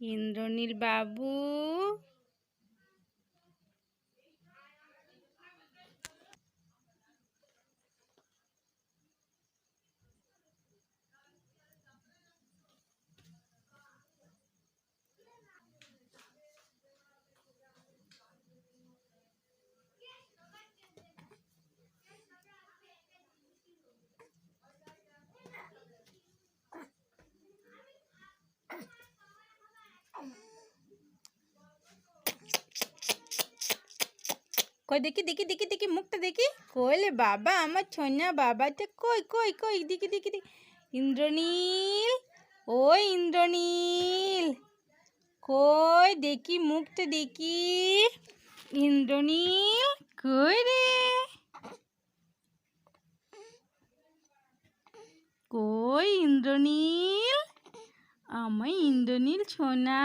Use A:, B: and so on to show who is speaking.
A: ইন্দ্রনীল বাবু। কই দেখি দেখি দেখি দেখি, মুখটা দেখি। কইলে বাবা, আমার ছন্যা বাবাটা কই কই কই, দেখি দেখি দেখি। ইন্দ্রনীল, ওই ইন্দ্রনীল। কই দেখি, মুখটা দেখি। ইন্দ্রনীল, কই রে? কই ইন্দ্রনীল? আমার ইন্দ্রনীল ছোনা